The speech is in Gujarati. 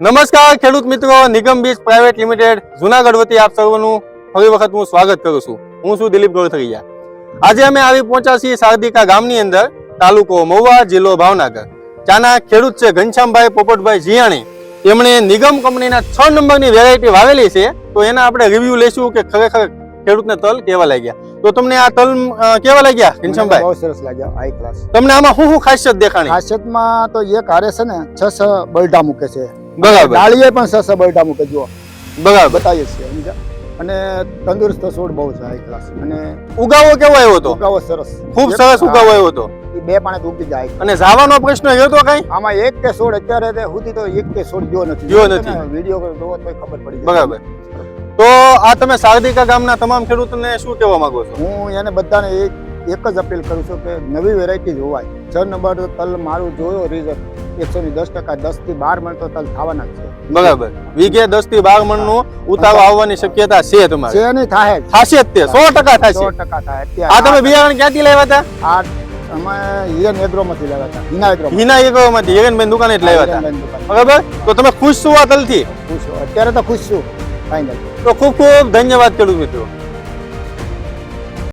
નમસ્કાર ખેડૂત મિત્રો. નિગમ બીજ પ્રાઇવેટ લિમિટેડ જુનાગઢ વતી આપ સર્વનું ફરી વખત હું સ્વાગત કરું છું. હું છું દિલીપ ગોળથરિયા. આજે અમે આવી પહોંચ્યા છીએ શારદિકા ગામની અંદર તાલુકો મહુવા જિલ્લો ભાવનગર. ત્યાંના ખેડૂત છે ઘનશ્યામભાઈ પોપટભાઈ જીયાણી. તેમણે નિગમ કંપનીના છ નંબરની વેરાયટી વાવેલી છે. તો એના આપણે રિવ્યુ લઈશું કે ખરેખર ખેડૂતને તલ કેવા લાગ્યા. તો તમને આ તલ કેવા લાગ્યા ઘનશ્યામભાઈ? બહુ સરસ લાગ્યા હાઈ ક્લાસ તમને આમાં શું શું ખાસિયત દેખાણી? ખાસિયતમાં તો એક હારે છે ને છ છ બલટા મૂકે છે. બરાબર. ડાળીએ પણ સસ બલટા મૂકે જુઓ. બરાબર. બતાવીએ છીએ અને તંદુરસ્ત છોડ બહુ છે હાઈ ક્લાસ અને ઉગાવો કેવો આવ્યો હતો? ઉગાવો સરસ. ખૂબ સરસ ઉગાવો આવ્યો હતો. બે પાણે તો ઉગી જાય. અને ઝાવાનો પ્રશ્ન હતો કઈ? આમાં એક કે છોડ અત્યારે તે સુધી તો એક કે છોડ ગયો નથી. ગયો નથી. વીડિયો જોવો તો ખબર પડી જાય. બરાબર. તો આ તમે શારદિકા ગામના તમામ ખેડૂતોને શું કહેવા માંગો છો? હું એને બધાને એક એક જ અપીલ કરું છું કે નવી વેરાયટી જોવાય. છ નંબર તલ મારું જોયો રિઝલ્ટ એકસો ની દસ ટકા દસથી બાર મણ તો તલ થવાના જ છે. બરાબર. વીઘે દસથી બાર મણનું ઉતારો આવવાની શક્યતા છે તમારે? છે નહીં થાય થશે જ તે સો ટકા થાય સો ટકા થાય આ તમે બિયારણ ક્યાંથી લાવ્યા હતા? આ અમે હિરેન એગ્રો માંથી લાવ્યા હતા હિના એગ્રો હિના એગ્રોમાંથી હિરેનબેન દુકાને જ લાવ્યા હતા. બરાબર? તો તમે ખુશ છો આ તલથી? અત્યારે તો ખુશ છું ફાઇનલ તો ખૂબ ખૂબ ધન્યવાદ ખેડૂત મિત્રો.